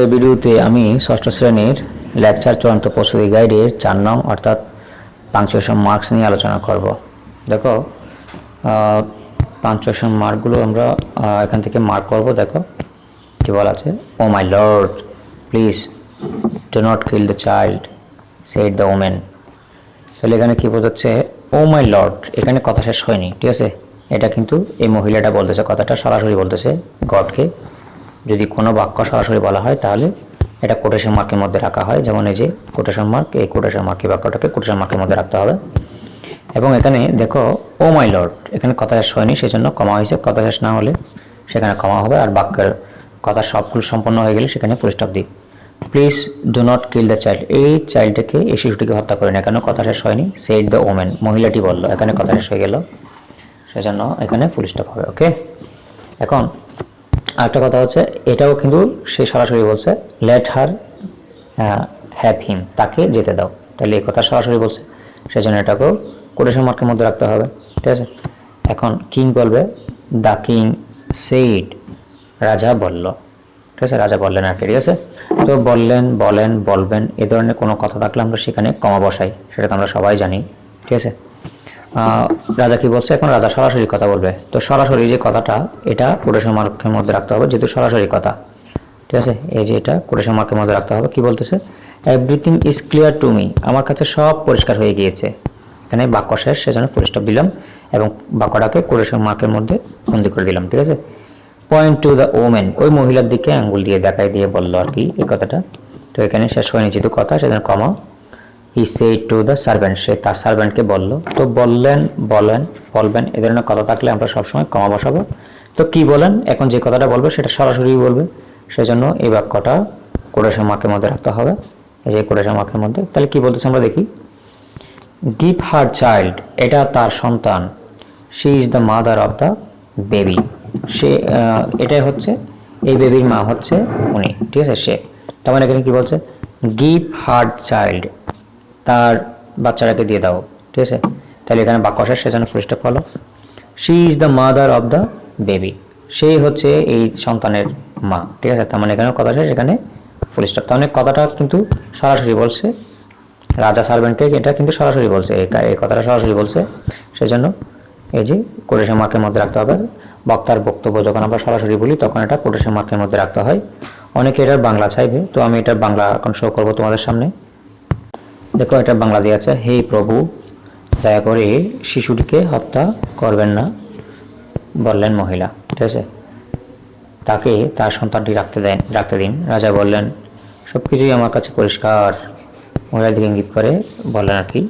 তো ভিডিওতে আমি ষষ্ঠ শ্রেণির লেকচার চূড়ান্ত প্রস্তুতি গাইডের চার নং, অর্থাৎ পাংচুয়েশন মার্কস নিয়ে আলোচনা করব। দেখো পাংচুয়েশন মার্কগুলো আমরা এখান থেকে মার্ক করব, দেখো, কি বলা আছে? ও my lord please do not kill the child said the woman তাহলে এখানে কি বোঝাচ্ছে? ও মাই লর্ড এখানে কথা শেষ হয়নি, ঠিক আছে? এটা কিন্তু এই মহিলাটা বলতেছে, কথাটা সরাসরি বলতেছে গডকে। যদি কোনো বাক্য সরাসরি বলা হয়, তাহলে এটা কোটেশন মার্কের মধ্যে রাখা হয়। যেমন এই যে কোটেশন মার্ক এই কোটেশন মার্ক বাক্যটাকে কোটেশন মার্কের মধ্যে রাখতে হবে। এবং এখানে দেখো, ও মাই লর্ড এখানে কথা শেষ হয়নি, সেজন্য কমা হয়েছে। কথা শেষ না হলে সেখানে কমা হবে, আর বাক্যের কথা সবগুলো সম্পন্ন হয়ে গেলে সেখানে ফুল স্টপ দিই। Please do not kill the child এই চাইল্ডটাকে, এই শিশুটিকে হত্যা করে না কেন, কথা শেষ হয়নি সেড দ্য ওমেন মহিলাটি বলল, এখানে কথা শেষ হয়ে গেল। সেজন্য এখানে ফুল স্টপ হবে ওকে এখন আরেকটা কথা হচ্ছে, এটাও কিন্তু সে সরাসরি বলছে লেট হার হ্যাভ হিম তাকে যেতে দাও। তাহলে এই কথা সরাসরি বলছে, সেজন্য এটাকেও কোটেশন মার্কের মধ্যে রাখতে হবে। ঠিক আছে? এখন কিং বলবে দ্য কিং সেইড রাজা বলল। ঠিক আছে? রাজা বললেন আর কি, ঠিক আছে? তো বললেন, বলেন, বলবেন, এ ধরনের কোনো কথা থাকলে আমরা সেখানে কমা বসাই, সেটা তো আমরা সবাই জানি। ঠিক আছে? রাজা কি বলছে? এখন রাজা সরাসরি কথা বলবে। তো সরাসরি যে কথাটা, এটা কোটেশন মার্কের মধ্যে রাখতে হবে, যেহেতু সরাসরি কথা। ঠিক আছে? এই যে এটা কোটেশন মার্কের মধ্যে রাখতে হবে। কি বলতেছে? Everything is clear to me আমার কাছে সব পরিষ্কার হয়ে গিয়েছে। এখানে বাক্য শেষ, সেজন্য পরিষ্কার দিলাম এবং বাক্যটাকে কোটেশন মার্কের মধ্যে বন্দি করে দিলাম। ঠিক আছে? পয়েন্ট টু দ্য ওমেন ওই মহিলার দিকে আঙ্গুল দিয়ে দেখাই দিয়ে বলল আর কি এই কথাটা। তো এখানে শেষ হয়নি যেহেতু কথা, সেজন্য comma he said to the servant সে তার সার্ভেন্টকে বলল, তো বললেন, বলেন, বলবেন, এ ধরনের কথা থাকলে আমরা সবসময় কমা বসাবো। তো কি বলেন? এখন যে কথাটা বলবে সেটা সরাসরি বলবে। সেজন্য এই বাক্যটা কোটেশন মার্কের মধ্যে রাখতে হবে। এই যে কোটেশন মার্কের মধ্যে, তাহলে কি বলতেছে আমরা দেখি। গিভ হার চাইল্ড এটা তার সন্তান। She is the mother of the baby সে এটাই হচ্ছে, এই বেবির মা হচ্ছে উনি। ঠিক আছে? সে। তার মানে এখানে কি বলছে? গিভ হার চাইল্ড তার বাচ্চাটাকে দিয়ে দাও, ঠিক আছে? তাহলে এখানে বাক্য শেষ সেজন্য ফুল স্টপ হলো she is the mother of the baby সেই হচ্ছে এই সন্তানের মা, ঠিক আছে? তার মানে এখানে কথা শেষ এখানে ফুল স্টপ তার মানে কথাটা কিন্তু সরাসরি বলছে, রাজা সার্ভেন্টকে এটা কিন্তু সরাসরি বলছে, এই এই কথাটা সরাসরি বলছে। সেজন্য এই যে কোটেশন মার্কের মধ্যে রাখতে হবে। বক্তার বক্তব্য যখন আমরা সরাসরি বলি, তখন এটা কোটেশন মার্কের মধ্যে রাখতে হয়। অনেকে এটার বাংলা চাইবে, তো আমি এটার বাংলা এখন শো করব তোমাদের সামনে। দেখো, এটা বাংলা দিয়ে আছে, হে প্রভু, দয়া করে শিশুটিকে হত্যা করবেন না, বললেন মহিলা, ঠিক আছে? তাকে তার সন্তানটি রাখতে দেন, রাখতে দিন। রাজা বললেন, সব কিছুই আমার কাছে পরিষ্কার। মহিলার দিকে ইঙ্গিত করে বললেন আর কি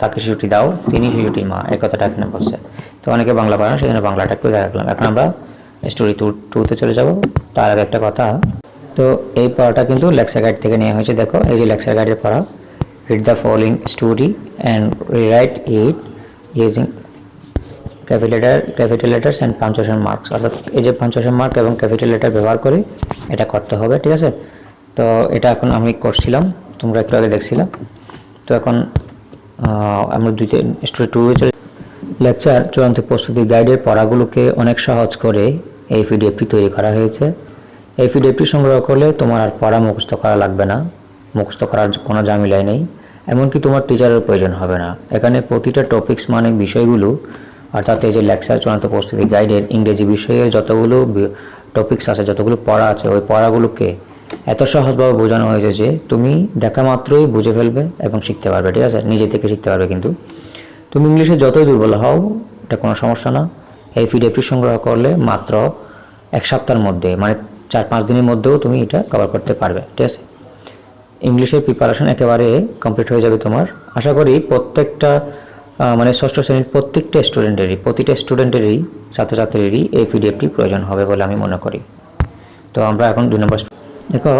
তাকে শিশুটি দাও, তিনি শিশুটির মা। এই কথাটা এখানে বলছে। তো অনেকে বাংলা পারে না সেই জন্য বাংলাটা একটু দেখালাম। এখন আমরা স্টোরি টু টুতে চলে যাব। তার আগে একটা কথা তো এই পড়াটা কিন্তু লেকচার গাইড থেকে নেওয়া হয়েছে, দেখো। এই যে লেকচার গাইডের পড়া read the following story and rewrite it using capital capital letters and punctuation marks অর্থাৎ এই যে পাঞ্চুয়েশন মার্ক এবং ক্যাপিটাল লেটার ব্যবহার করে এটা করতে হবে, ঠিক আছে? তো এটা এখন আমি করছিলাম, তোমরা একটু আগে দেখছিলাম তো এখন আমরা দুইতে স্টোরি টু চলে লেকচার চূড়ান্ত প্রস্তুতি গাইডের পড়াগুলোকে অনেক সহজ করে এই পিডিএফটি তৈরি করা হয়েছে। এই পিডিএফটি সংগ্রহ করলে তোমার আর পড়া মুখস্থ করা লাগবে না। মুখস্থ করার কোনো জামিলাই নেই, এমনকি তোমার টিচারের প্রয়োজন হবে না। এখানে প্রতিটা টপিকস মানে বিষয়গুলো, অর্থাৎ এই যে লেকচার চূড়ান্ত প্রস্তুতি গাইডের ইংরেজি বিষয়ের যতগুলো টপিকস আছে, যতগুলো পড়া আছে, ওই পড়াগুলোকে এত সহজভাবে বোঝানো হয়েছে যে তুমি দেখা মাত্রই বুঝে ফেলবে এবং শিখতে পারবে, ঠিক আছে? নিজে থেকে শিখতে পারবে কিন্তু। তুমি ইংলিশে যতই দুর্বল হও, এটা কোনো সমস্যা না। এই পিডিএফটি সংগ্রহ করলে মাত্র এক সপ্তাহের মধ্যে মানে চার পাঁচ দিনের মধ্যেও তুমি এটা কভার করতে পারবে, ঠিক আছে? ইংলিশের প্রিপারেশন একেবারে কমপ্লিট হয়ে যাবে তোমার। আশা করি প্রত্যেকটা মানে ষষ্ঠ শ্রেণির প্রত্যেকটা স্টুডেন্টেরই প্রতিটা স্টুডেন্টেরই ছাত্রছাত্রীরই এই পিডিএফটি প্রয়োজন হবে বলে আমি মনে করি। তো আমরা এখন দুই নম্বর দেখো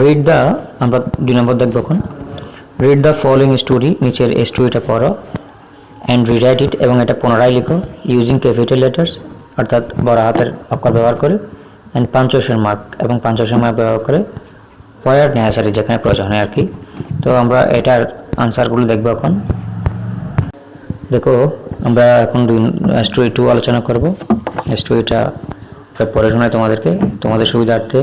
রিড দ্য আমরা দুই নম্বর দেখব এখন। রিড দ্য ফলোইং স্টোরি নিচের স্টোরিটা পড়ো। অ্যান্ড রিরাইট ইট এবং এটা পুনরায় লিখো ইউজিং ক্যাপিটাল লেটার্স অর্থাৎ বড় হাতের অক্ষর ব্যবহার করে। অ্যান্ড পাঞ্চুয়েশন মার্ক এবং পাঞ্চুয়েশন মার্ক ব্যবহার করে পয়ার নেসারি যেখানে প্রয়োজন হয় আর কি। তো আমরা এটার আনসারগুলো দেখব এখন। দেখো, আমরা এখন স্টোরি টু আলোচনা করব। স্টোরিটা পড়ে শোনায় তোমাদেরকে। তোমাদের সুবিধার্থে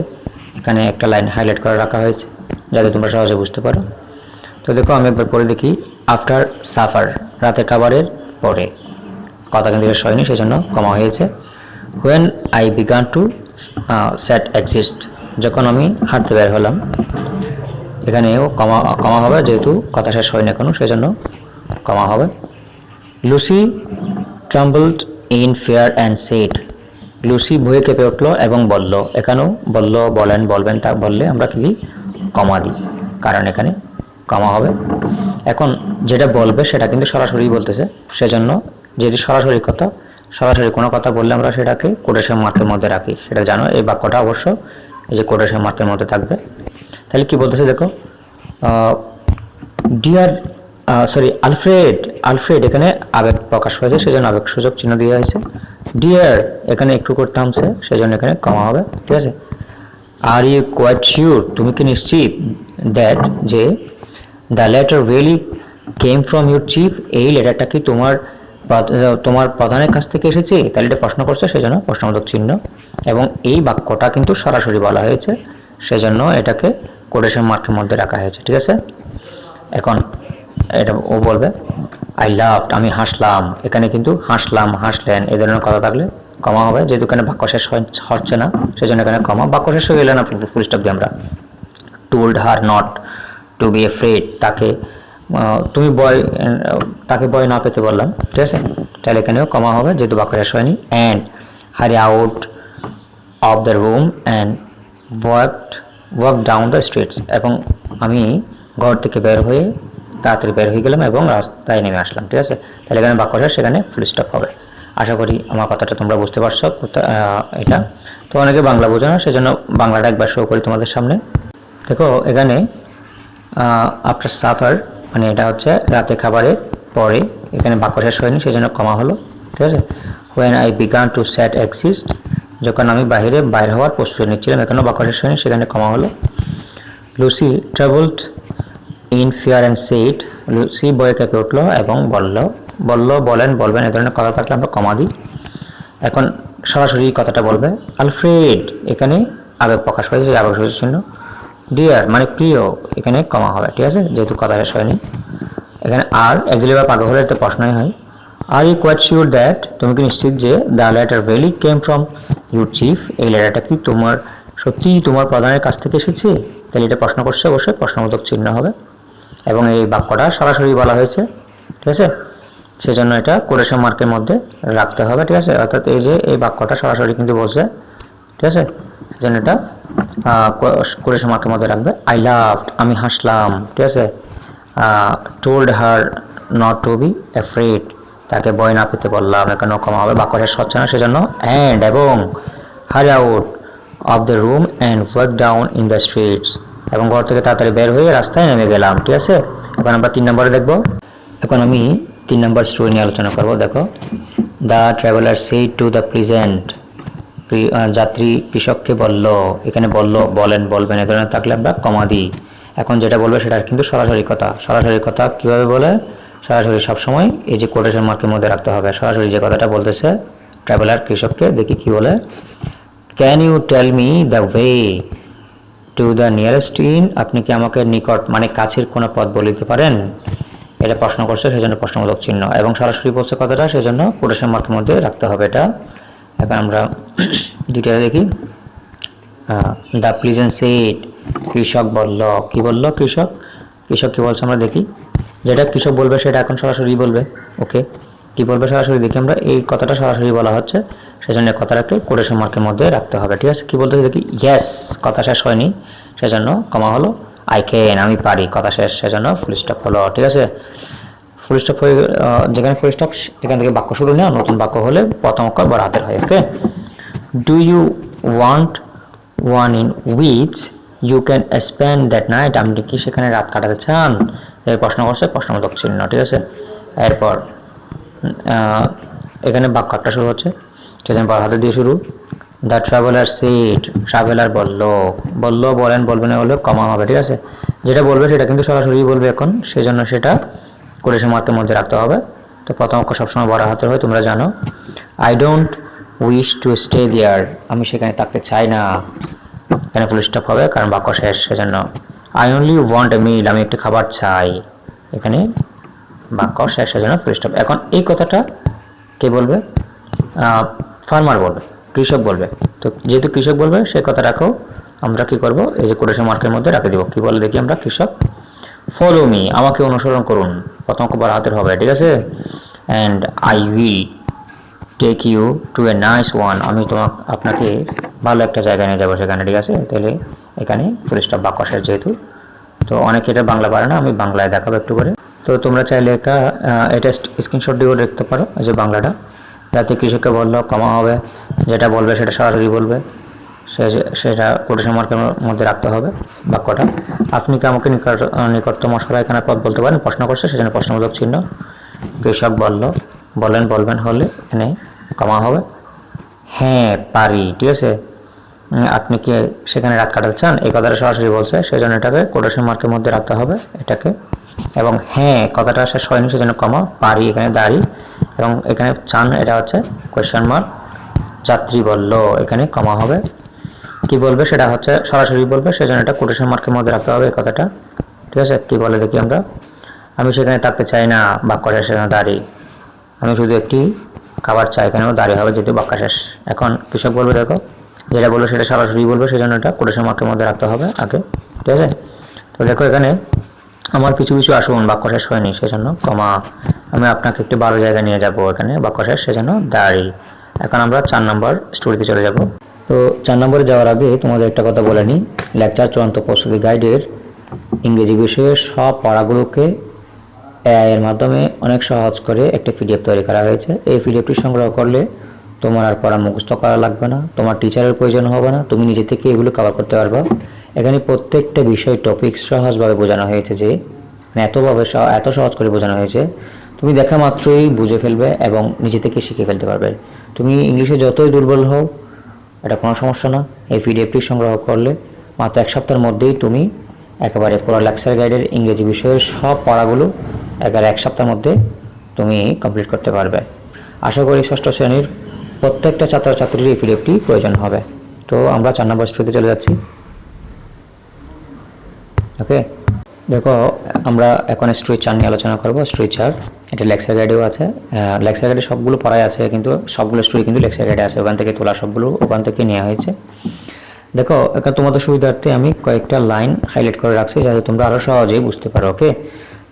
এখানে একটা লাইন হাইলাইট করে রাখা হয়েছে, যাতে তোমরা সহজে বুঝতে পারো। তো দেখো, আমি একবার পরে দেখি। আফটার সাফার রাতের খাবারের পরে। কথা কিন্তু বেশ হয়নি সেজন্য কমা হয়েছে। When I began to set exist যখন আমি হাঁটতে বের হলাম, এখানেও কমা কমা হবে, যেহেতু কথা শেষ হয়নি এখনও, সেজন্য কমা হবে Lucy trembled in fear and said Lucy ভয়ে কেঁপে উঠল এবং বলল, এখানেও বলল, বলেন, বলবেন তা বললে আমরা কি? কমা দিই, কারণ এখানে কমা হবে এখন যেটা বলবে সেটা কিন্তু সরাসরি বলতেছে, সেজন্য যেহেতু সরাসরি কথা সরাসরি কোনো কথা বললে আমরা সেটাকে কোটেশন মার্কের মধ্যে রাখি। সেটা জানো, এই বাক্যটা অবশ্য এই যে কোটেশন মার্কের মধ্যে থাকবে। তাহলে কি বলতেছে দেখো? ডিয়ার সরি আলফ্রেড আলফ্রেড, এখানে আবেগ প্রকাশ হয়েছে, সেজন্য আবেগ সূচক চিহ্ন দেওয়া হয়েছে। ডিয়ার এখানে একটু করতে থামছে, সেজন্য এখানে কমা হবে, ঠিক আছে? আর ইউ কোয়াইট শিওর তুমি কি নিশ্চিত দ্যাট যে the letter really came from your chief এই লেটারটা কি তোমার তোমার প্রধানের কাছ থেকে এসেছে তাহলে এটা প্রশ্ন করছে সেজন্য প্রশ্নবোধক চিহ্ন। এবং এই বাক্যটা কিন্তু সরাসরি বলা হয়েছে সেজন্য এটাকে কোটেশন মার্কের মধ্যে রাখা হয়েছে ঠিক আছে? এখন এটা ও বলবে আই লাভ আমি হাসলাম। এখানে কিন্তু হাসলাম হাসলেন এই ধরনের কথা থাকলে কমা হবে যেহেতু এখানে বাক্য শেষ হচ্ছে না সেজন্য এখানে কমা বাক্য শেষ হয়ে গেলে না ফুল স্টপ দিয়ে আমরা। Told her not to be afraid তাকে আহ, তুমি বয় তাকে বয় না পেতে বললাম, ঠিক আছে? তাহলে এখানেও কমা হবে, যেহেতু বাক্য শেষ হয়নি। And hurry out of the room and walked walk down the streets এবং আমি ঘর থেকে বের হয়ে তাড়াতাড়ি বের হয়ে গেলাম এবং রাস্তায় নেমে আসলাম, ঠিক আছে? তাহলে এখানে বাক্য শেষ সেখানে ফুল স্টপ হবে। আশা করি আমার কথাটা তোমরা বুঝতে পারছ এটা। তো অনেকে বাংলা বোঝো না, সেজন্য বাংলাটা একবার শো করি তোমাদের সামনে। দেখো, এখানে আফটার সাফার মানে এটা হচ্ছে রাতে খাবারের পরে এখানে বাক্য শেষ হয়নি সেই জন্য কমা হলো, ঠিক আছে? When I began to sat exist যখন আমি বাইরে বাইর হওয়ার প্রস্তুতি নিচ্ছিলাম, এখানেও বাক্য শেষ হয়নি, সেখানে কমা হলো। Lucy travelled in fear and said Lucy বয়ে কেঁপে উঠল এবং বলল বলল, বলেন, বলবেন, এ ধরনের কথা থাকলে আমরা কমা দিই। এখন সরাসরি কথাটা বলবে, আলফ্রেড! এখানে আবেগ প্রকাশ পাইছে, আবেগ চিহ্ন ডিয়ার মানে প্রিয়, এখানে কমা হবে, ঠিক আছে? যেহেতু কথা শেষ হয়নি। এখানে আর একজলি বা পাকা হলে তো প্রশ্নই হয়। Are you quite sure that তুমি কি নিশ্চিত যে দ্য লেটার ভেলি কেম ফ্রম ইউর চিফ এই লেটারটা কি তোমার, সত্যিই তোমার প্রধানের কাছ থেকে এসেছে? তাহলে এটা প্রশ্ন করছে, অবশ্যই প্রশ্নবোধক চিহ্ন হবে। এবং এই বাক্যটা সরাসরি বলা হয়েছে, ঠিক আছে? সেজন্য এটা কোরেশন মার্কের মধ্যে রাখতে হবে, ঠিক আছে? অর্থাৎ এই যে এই বাক্যটা সরাসরি কিন্তু বলছে, ঠিক আছে? সেজন্য এটা কোরেশন মার্কের মধ্যে রাখবে। আই লাভ আমি হাসলাম, ঠিক আছে? Told her not to be afraid তাকে ভয় না পেতে বললাম এখানে কমা হবে বাক্য শেষ হচ্ছে না, সেজন্য অ্যান্ড এবং hurry out of the room and walk down in the streets এবং ঘর থেকে তাড়াতাড়ি বের হয়ে রাস্তায় নেমে গেলাম, ঠিক আছে? এখন আমরা তিন নম্বরে দেখব। এখন আমি তিন নম্বর স্টোরি নিয়ে আলোচনা করব, দেখো। The traveller said to the peasant যাত্রী কৃষককে বলল, এখানে বলল, বলেন, বলবেন, এ ধরনের থাকলে আমরা কমা দিই এখন যেটা বলবে সেটা কিন্তু সরাসরি কথা। সরাসরি কথা কীভাবে বলে? সরাসরি সবসময় এই যে কোটেশন মার্কের মধ্যে রাখতে হবে। সরাসরি যে কথাটা বলতেছে ট্রাভেলার কৃষককে দেখি কি বলে? Can you tell me the way to the nearest inn আপনি কি আমাকে নিকট মানে কাছের কোনো পথ বলিতে পারেন? এটা প্রশ্ন করছে, সেজন্য প্রশ্নবোধক চিহ্ন। এবং সরাসরি বলছে কথাটা, সেজন্য কোটেশন মার্কের মধ্যে রাখতে হবে এটা। এখন আমরা দুইটা দেখি। দ্য প্লিজেন্ট সেট কৃষক বলল, কি বলল কৃষক? কৃষক কি বলছে আমরা দেখি। যেটা কৃষক বলবে সেটা এখন সরাসরি বলবে। ওকে, কি বলবে সরাসরি দেখি আমরা। এই কথাটা সরাসরি বলা হচ্ছে, সেজন্য কথাটাকে কোটেশন মার্কের মধ্যে রাখতে হবে। ঠিক আছে, কি বলতে দেখি? ইয়েস কথা শেষ হয়নি, সেজন্য কমা হলো। আই ক্যান আমি পারি, কথা শেষ, সেজন্য ফুল স্টপ হলো। ঠিক আছে? ফুল স্টপ হয়ে যেখানে ফুল স্টপ এখান থেকে বাক্য শুরু নেওয়া, নতুন বাক্য হলে প্রথম অক্ষর বড় হাতের হয় okay do you want one in which you can spend that night আপনি কি সেখানে রাত কাটাতে চান? এই প্রশ্ন করছে প্রশ্নবোধক চিহ্ন, ঠিক আছে? এরপর এখানে বাক্য একটা শুরু হচ্ছে। সেখানে বড় হাতে দিয়ে শুরু। দ্য ট্রাভেলার সিট ট্রাভেলার বলল বলল, বলেন, বলবেন না হলে কমা হবে, ঠিক আছে? যেটা বলবে সেটা কিন্তু সরাসরি বলবে এখন সেই জন্য সেটা কোটেশন মার্কের মধ্যে রাখতে হবে। তো প্রথম অক্ষর সবসময় বড় হাতে হয়, তোমরা জানো। I don't wish to stay there আমি সেখানে থাকতে চাই না। এখানে ফুল স্টপ হবে, কারণ বাক্য শেষ, সেজন্য। I only want a meal আমি একটি খাবার চাই। এখানে বাক্য শেষ, সেজন্য ফুল স্টপ এখন এই কথাটা কে বলবে? ফার্মার বলবে, কৃষক বলবে। তো যেহেতু কৃষক বলবে সেই রাখো। আমরা কি করব? এই যে কোটেশন মার্কের মধ্যে রাখে দেবো। কি বলে দেখি আমরা? কৃষক ফলো মি আমাকে অনুসরণ করুন। প্রথম খবর হাতের হবে, ঠিক আছে? And I will take you to a nice one আমি তোমার আপনাকে ভালো একটা জায়গায় নিয়ে যাব সেখানে, ঠিক আছে? তাহলে এখানে ফুল স্টপ বাক্য যেহেতু। তো অনেকে এটা বাংলা পারে না, আমি বাংলায় দেখাবো একটু করে। তো তোমরা চাইলে একটা এটা স্ক্রিনশট দিয়েও দেখতে পারো যে বাংলাটা। যাতে কৃষককে বলল কমা হবে, যেটা বলবে সেটা সরাসরি বলবে। সেটা কোটেশন মার্কের মধ্যে রাখতে হবে বাক্যটা। আপনি কি আমাকে নিকট নিকটতম এখানে পদ বলতে পারেন? প্রশ্ন করছে, সেজন্য প্রশ্নবোধক চিহ্ন। কৃষক বলল, বলেন, বলবেন হলে এখানে কমা হবে। হ্যাঁ পারি, ঠিক আছে। আপনি কি সেখানে রাত কাটাতে চান? এই কথাটা সরাসরি বলছে, সেজন্য এটাকে কোটেশন মার্কের মধ্যে রাখতে হবে এটাকে। এবং হ্যাঁ কথাটা শেষ হয়নি সেজন্য কমা, পারি, এখানে দাঁড়ি। এবং এখানে চান, এটা হচ্ছে কোয়েশ্চেন মার্ক যাত্রী বলল, এখানে কমা হবে। কি বলবে সেটা হচ্ছে সরাসরি বলবে, সেজন্য এটা কোটেশন মার্কের মধ্যে রাখতে হবে এই কথাটা। ঠিক আছে? কি বলে দেখি আমরা। আমি সেখানে থাকতে চাই না বাক্য শেষ সেখানে দাঁড়ি আমি শুধু একটি খাবার চাই, এখানেও দাঁড়িয়ে হবে যেহেতু বাক্য শেষ। এখন কৃষক বলবে, দেখো, যেটা বলবে সেটা সরাসরি বলবে, সেজন্য এটা কোটেশন মার্কের মধ্যে রাখতে হবে আগে। ঠিক আছে? তো দেখো এখানে আমার পিছু পিছু আসুন, বাক্য শেষ হয়নি, সেজন্য কমা। আমি আপনাকে একটি ভালো জায়গায় নিয়ে যাব এখানে, বাক্য শেষ, সেজন্য দাঁড়ি। এখন আমরা চার নম্বর স্টোরিতে চলে যাব। তো চার নম্বরে যাওয়ার আগে তোমাদের একটা কথা বলে নিই। লেকচার চূড়ান্ত প্রস্তুতি গাইডের ইংরেজি বিষয়ের সব পড়াগুলোকে এআই এর মাধ্যমে অনেক সহজ করে একটা পিডিএফ তৈরি করা হয়েছে। এই পিডিএফটি সংগ্রহ করলে তোমার আর পড়া মুখস্থ করা লাগবে না, তোমার টিচারের প্রয়োজন হবে না, তুমি নিজে থেকে এগুলো কভার করতে পারবে। এখানে প্রত্যেকটা বিষয় টপিক সহজভাবে বোঝানো হয়েছে যে, এতভাবে এত সহজ করে বোঝানো হয়েছে। তুমি দেখা মাত্রই বুঝে ফেলবে এবং নিজে থেকে শিখে ফেলতে পারবে। তুমি ইংলিশে যতই দুর্বল হও এটা কোনো সমস্যা না। এই পিডিএফটি সংগ্রহ করলে মাত্র এক সপ্তাহের মধ্যেই তুমি একেবারে পুরো লেকচার গাইডের ইংরেজি বিষয়ের সব পড়াগুলো একেবারে এক সপ্তাহের মধ্যে তুমি কমপ্লিট করতে পারবে। আশা করি ষষ্ঠ শ্রেণির প্রত্যেকটা ছাত্রছাত্রীর এই পিডিএফটি প্রয়োজন হবে। তো আমরা চার নম্বর স্টুডিতে চলে যাচ্ছি। ওকে? দেখো, আমরা এখন স্ট্রিট চার নিয়ে আলোচনা করব। স্ট্রিট চার এটা লেকচার গাইডেও আছে। লেকচার গাইডে সবগুলো পড়াই আছে, কিন্তু সবগুলো স্টোরি কিন্তু লেকচার গাইডে আছে। ওখান থেকে তোলা সবগুলো ওখান থেকে নেওয়া হয়েছে। দেখো এখানে তোমাদের সুবিধার্থে আমি কয়েকটা লাইন হাইলাইট করে রাখছি, যাতে তোমরা আরও সহজেই বুঝতে পারো ওকে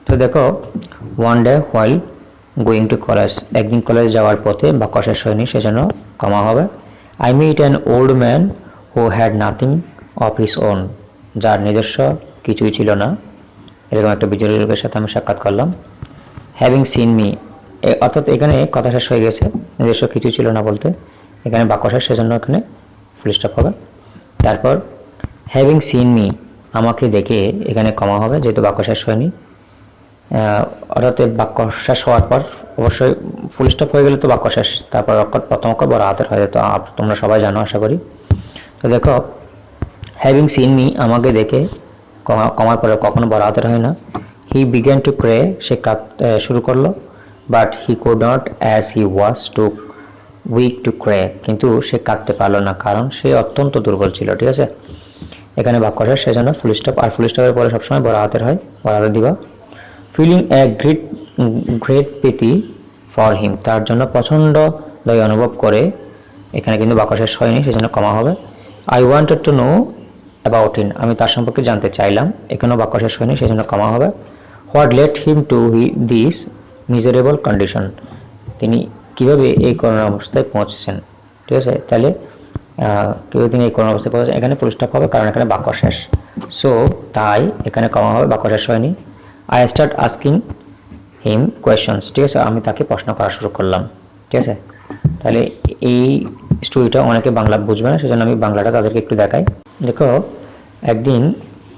তো দেখো one day while going to college একদিন কলেজ যাওয়ার পথে বা শেষ হয়নি সেজন্য কমা হবে। I meet an old man who had nothing of his own যার নিজস্ব কিছুই ছিল না। এরকম একটা বিজয়ী লোকের সাথে আমি সাক্ষাৎ করলাম। হ্যাভিং সিন মি অর্থাৎ এখানে কথা শেষ হয়ে গেছে, নিজস্ব কিছু ছিল না বলতে। এখানে বাক্য শেষ, সেজন্য এখানে ফুল স্টপ হবে। তারপর হ্যাভিং সিন মি আমাকে দেখে এখানে কমা হবে, যেহেতু বাক্য শেষ হয়নি। অর্থাৎ বাক্য শেষ হওয়ার পর অবশ্যই ফুল স্টপ হয়ে গেলে তো বাক্য শেষ। তারপর অক্ষর প্রথম অক্ষর বড় হাতের হয়ে যেত তোমরা সবাই জানো, আশা করি। তো দেখো হ্যাভিং সিন মি আমাকে দেখে কমা কমার পরে কখনো বড় হাতের হয় না। হি বিগ্যান টু ক্রে সে শুরু করল। But he could not as he was too weak to cry কিন্তু সে কাঁদতে পারল না, কারণ সে অত্যন্ত দুর্বল ছিল, ঠিক আছে? এখানে বাক্য শেষ সেজন্য ফুল স্টপ আর ফুল স্টপের পরে সবসময় বড় হাতের হয়, বড় হাতের দিবা। Feeling a great great pity for him তার জন্য প্রচণ্ড দয় অনুভব করে। এখানে কিন্তু বাক্য শেষ হয়নি সেজন্য কমা হবে। I wanted to know about him আমি তার সম্পর্কে জানতে চাইলাম। এখানেও বাক্য শেষ হয়নি সেজন্য কমা হবে। What led him to he this miserable condition? তিনি কীভাবে এই করোনা অবস্থায় পৌঁছেছেন? ঠিক আছে, তাহলে কীভাবে তিনি এই করোনা অবস্থায় পৌঁছেছেন? এখানে ফুল হবে, কারণ এখানে বাক্য শেষ। সো তাই এখানে কমা হবে, বাক্য শেষ হয়নি। I start asking him questions ঠিক আছে, আমি তাকে প্রশ্ন করা শুরু করলাম। ঠিক আছে, তাহলে এই স্টোরিটা অনেকে বাংলা বুঝবে না, সেজন্য আমি বাংলাটা তাদেরকে একটু দেখাই। দেখো, একদিন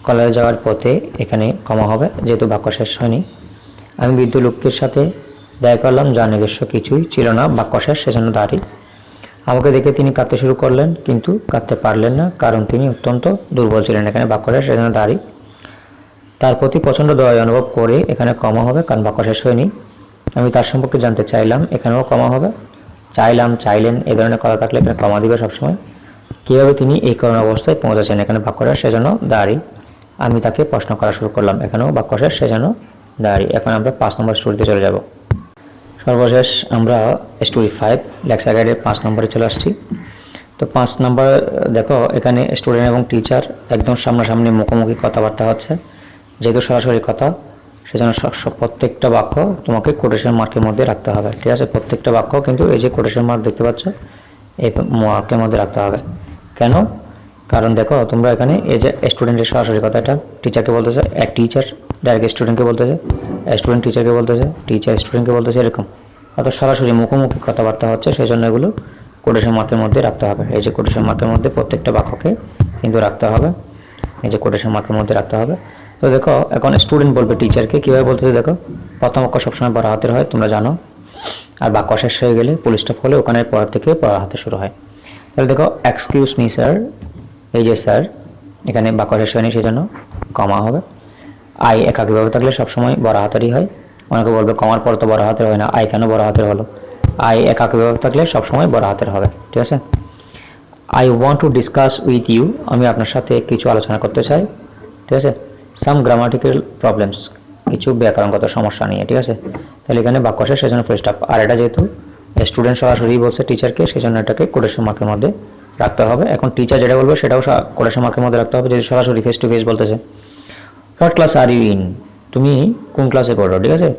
কলেজে যাওয়ার পথে এখানে কমা হবে, যেহেতু বাক্য শেষ হয়নি। আমি বৃদ্ধ লোকের সাথে দেখা করলাম, যার নিজস্ব কিছুই ছিল না, বাক্য শেষ সেজন্য দাঁড়ি আমাকে দেখে তিনি কাঁদতে শুরু করলেন, কিন্তু কাঁদতে পারলেন না, কারণ তিনি অত্যন্ত দুর্বল ছিলেন এখানে, বাক্য শেষ সেজন্য দাঁড়ি তার প্রতি প্রচণ্ড দয় অনুভব করে এখানে কমা হবে, কারণ বাক্য শেষ হয়নি। আমি তার সম্পর্কে জানতে চাইলাম, এখানেও কমা হবে। চাইলাম, চাইলেন, এ ধরনের কথা থাকলে এখানে কমা দিবে সবসময়। কীভাবে তিনি এই করোনা অবস্থায় পৌঁছেছেন এখানে বাক্যটা সেজন্য দাঁড়ি আমি তাকে প্রশ্ন করা শুরু করলাম, এখানেও বাক্য শেষ সেজন্য দাঁড়ি এখন আমরা পাঁচ নম্বর স্টোরিতে চলে যাব। সর্বশেষ আমরা স্টোরি ফাইভ, লেকচার গাইডের পাঁচ নম্বরে চলে আসছি। তো পাঁচ নম্বর, দেখো, এখানে স্টুডেন্ট এবং টিচার একদম সামনাসামনি মুখোমুখি কথাবার্তা হচ্ছে। যেহেতু সরাসরি কথা, সেজন্য প্রত্যেকটা বাক্য তোমাকে কোটেশন মার্কের মধ্যে রাখতে হবে, ঠিক আছে? প্রত্যেকটা বাক্য কিন্তু এই যে কোটেশন মার্ক দেখতে পাচ্ছ, এই মার্কের মধ্যে রাখতে হবে। কেন? কারণ দেখো, তোমরা এখানে এই যে স্টুডেন্টের সরাসরি কথাটা টিচারকে বলতেছে, এক টিচার ডাইরেক্ট স্টুডেন্টকে বলতেছে স্টুডেন্ট টিচারকে বলতেছে টিচার স্টুডেন্টকে বলতেছে, এরকম। অর্থাৎ সরাসরি মুখোমুখি কথাবার্তা হচ্ছে সেই জন্য এগুলো কোটেশন মার্কের মধ্যে রাখতে হবে। এই যে কোটেশন মার্কের মধ্যে প্রত্যেকটা বাক্যকে কিন্তু রাখতে হবে। এই যে কোটেশন মার্কের মধ্যে রাখতে হবে। তো দেখো, এখন স্টুডেন্ট বলবে টিচারকে কীভাবে বলতেছে দেখো, প্রথম অক্ষর সবসময় পড়া হাতের হয়, তোমরা জানো। আর বাক্য শেষ হয়ে গেলে পুলিশ স্টপ হলে ওখানে পড়া থেকে পড়া হাতে শুরু হয়। তাহলে দেখো এক্সকিউজ মি স্যার এই যে স্যার, এখানে বাক্য শেষ হয়নি, সেজন্য কমা হবে। আই একাকীভাবে থাকলে সবসময় বড় হাতেরই হয়। অনেকে বলবে কমার পর তো বড় হাতের হয় না, আই কেন বড় হাতের হলো? আই একাকীভাবে থাকলে সবসময় বড় হাতের হবে, ঠিক আছে? I want to discuss with you, আমি আপনার সাথে কিছু আলোচনা করতে চাই, ঠিক আছে? সাম গ্রামাটিক্যাল প্রবলেমস, কিছু ব্যাকরণগত সমস্যা নিয়ে, ঠিক আছে? তাহলে এখানে বাক্য শেষ, সেজন্য ফুল স্টপ আর এটা যেহেতু স্টুডেন্ট সরাসরি বলছে টিচারকে সেজন্য এটাকে কোটেশন মার্কের মধ্যে রাখতে হবে। এখন টিচার যেটা বলবে সেটাও কোটেশন মার্কের মধ্যে রাখতে হবে যদি সরাসরি ফেস টু ফেস বলতেছে। What class are you in তুমি কোন ক্লাসে পড়ো, ঠিক আছে?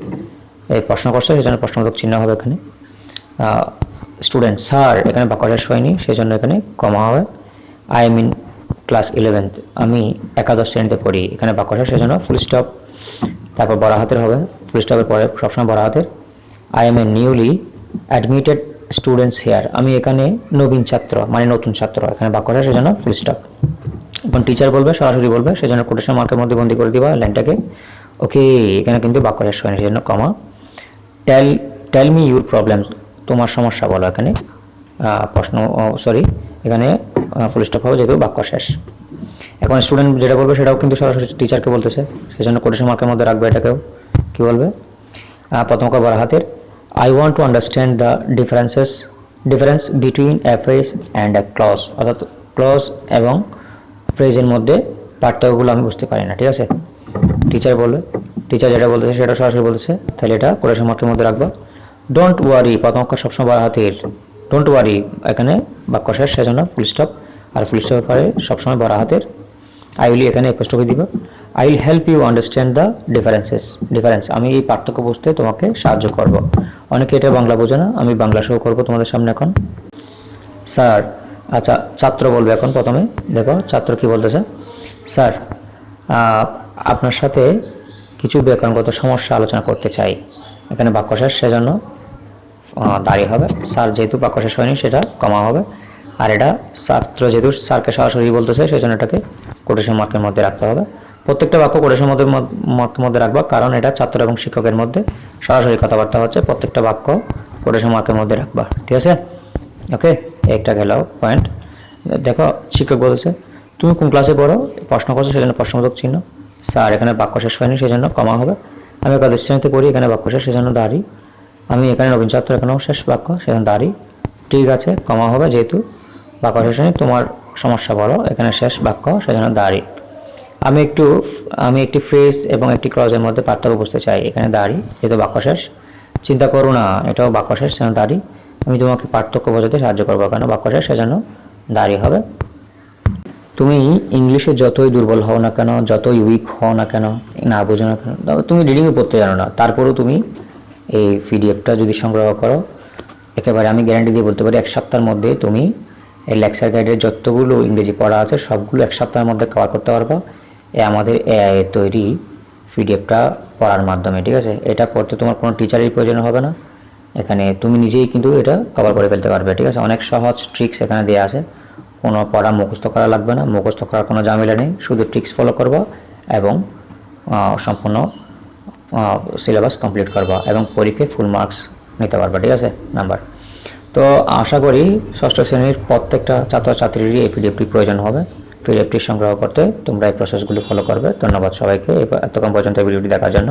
এই প্রশ্ন করছ, সেজন্য প্রশ্নবোধক চিহ্ন হবে এখানে। স্টুডেন্ট স্যার এখানে বাক্য শেষ হয়নি সেই জন্য এখানে কমা হবে। আই মিন ক্লাস ইলেভেন্থ আমি একাদশ শ্রেণীতে পড়ি, এখানে বাক্য শেষ সেই জন্য ফুল স্টপ তারপর বড় হাতের হবে ফুল স্টপের পরে সবসময় বড় হাতের। I am a newly admitted students here আমি এখানে নবীন ছাত্র মানে নতুন ছাত্র, এখানে বাক্য শেষ সেই জন্য ফুল স্টপ এখন টিচার বলবে, সরাসরি বলবে, সেজন্য কোটেশন মার্কের মধ্যে বন্দি করে দিবা লাইনটাকে ওকে এখানে কিন্তু বাক্য শেষ হয়নি, সেজন্য comma tell tell me your problem তোমার সমস্যা বলো এখানে। প্রশ্ন সরি এখানে ফুল স্টপ হবে যেহেতু বাক্য শেষ। এখন স্টুডেন্ট যেটা বলবে, সেটাও কিন্তু সরাসরি টিচারকে বলতেছে, সেজন্য কোটেশন মার্কের মধ্যে রাখবে এটাকেও। কি বলবে? প্রথম বড় হাতের I want to understand the differences difference between a phrase and a clause অর্থাৎ ক্লজ এবং ফ্রেজের মধ্যে পার্থক্যগুলো আমি বুঝতে পারি না, ঠিক আছে? টিচার বলবে টিচার যেটা বলতেছে সেটা সরাসরি বলতেছে তাহলে এটা কোটেশন মার্কের মধ্যে রাখবা। ডোন্ট ওয়ারি প্রথম অক্ষর সবসময় বড় হাতের ডোন্ট ওয়ারি এখানে বাক্য শেষ, সেজন্য ফুল স্টপ আর ফুল স্টপের পরে সবসময় বড় হাতের। আই উইল এখানে এপোস্টপি দিব। I will help you understand the differences difference আমি এই পার্থক্য বুঝতে তোমাকে সাহায্য করব। অনেকে এটা বাংলা বোঝে না, আমি বাংলা শো করব তোমাদের সামনে এখন। স্যার আচ্ছা ছাত্র বলবে এখন প্রথমে। দেখো, ছাত্র কি বলতেছে? স্যার আপনার সাথে কিছু ব্যাকরণগত সমস্যা আলোচনা করতে চাই। এখানে বাক্য শেষ, সেজন্য দাঁড়িয়ে হবে। স্যার যেহেতু বাক্য শেষ হয়নি, সেটা কমা হবে। আর এটা ছাত্র যেহেতু স্যারকে সরাসরি বলতেছে সেই জন্য এটাকে কোটেশন মার্কের মধ্যে রাখতে হবে। প্রত্যেকটা বাক্য মধ্যে মার্কের মধ্যে রাখবা, কারণ এটা ছাত্র এবং শিক্ষকের মধ্যে সরাসরি কথাবার্তা হচ্ছে, প্রত্যেকটা বাক্য কোটেশন মার্কের মধ্যে রাখবা, ঠিক আছে? ওকে একটা গেল পয়েন্ট দেখো, শিক্ষক বলছে, তুমি কোন ক্লাসে পড়ো? প্রশ্ন করছ, সেজন্য প্রশ্নবোধক চিহ্ন। স্যার, এখানে বাক্য শেষ হয়নি, সেজন্য কমা হবে। আমি একাদশ শ্রেণীতে পড়ি, এখানে বাক্য শেষ, সেজন্য দাঁড়ি। আমি এখানে নবীন ছাত্র এখানেও শেষ বাক্য, সেজন্য দাঁড়ি। ঠিক আছে, কমা হবে, যেহেতু বাক্য শেষ হয়নি, তোমার সমস্যা বলো, এখানে শেষ বাক্য, সেজন্য দাঁড়ি। আমি একটু, আমি একটি ফ্রেজ এবং একটি ক্লজের মধ্যে পার্থক্য বুঝতে চাই। এখানে দাঁড়ি, যেহেতু বাক্য শেষ। চিন্তা করো না, এটাও বাক্য শেষ, সেজন্য দাঁড়ি। আমি তোমাকে পার্থক্য বোঝাতে সাহায্য করব কেন? বাক্য শেষ, সেজন্য দাঁড়ি হবে। তুমি ইংলিশে যতই দুর্বল হও না কেন, যতই উইক হও না কেন, না বোঝো না কেন তুমি রিডিংও পড়তে জানো না। তারপরেও তুমি এই পিডিএফটা যদি সংগ্রহ করো, একেবারে আমি গ্যারান্টি দিয়ে বলতে পারি, এক সপ্তাহের মধ্যে তুমি এই লেকচার গাইডের যতগুলো ইংরেজি পড়া আছে, সবগুলো এক সপ্তাহের মধ্যে কভার করতে পারবা। আমাদের এআই তৈরি পিডিএফটা পড়ার মাধ্যমে, ঠিক আছে? এটা পড়তে তোমার কোনো টিচারের প্রয়োজন হবে না। এখানে তুমি নিজেই কিন্তু এটা কভার করে ফেলতে পারবে, ঠিক আছে? অনেক সহজ ট্রিক্স এখানে দেওয়া আছে। কোনো পড়া মুখস্থ করা লাগবে না, মুখস্থ করার কোনো ঝামেলা নেই। শুধু ট্রিক্স ফলো করবা এবং সম্পূর্ণ সিলেবাস কমপ্লিট করবা এবং পরীক্ষায় ফুল মার্কস নিতে পারবা, ঠিক আছে? নাম্বার তো আশা করি ষষ্ঠ শ্রেণির প্রত্যেকটা ছাত্রছাত্রীরই এই পিডিএফটি প্রয়োজন হবে। পিডিএফটি সংগ্রহ করতে তোমরা এই প্রসেসগুলি ফলো করবে। ধন্যবাদ সবাইকে। এতক্ষণ পর্যন্ত ভিডিওটি দেখার জন্য।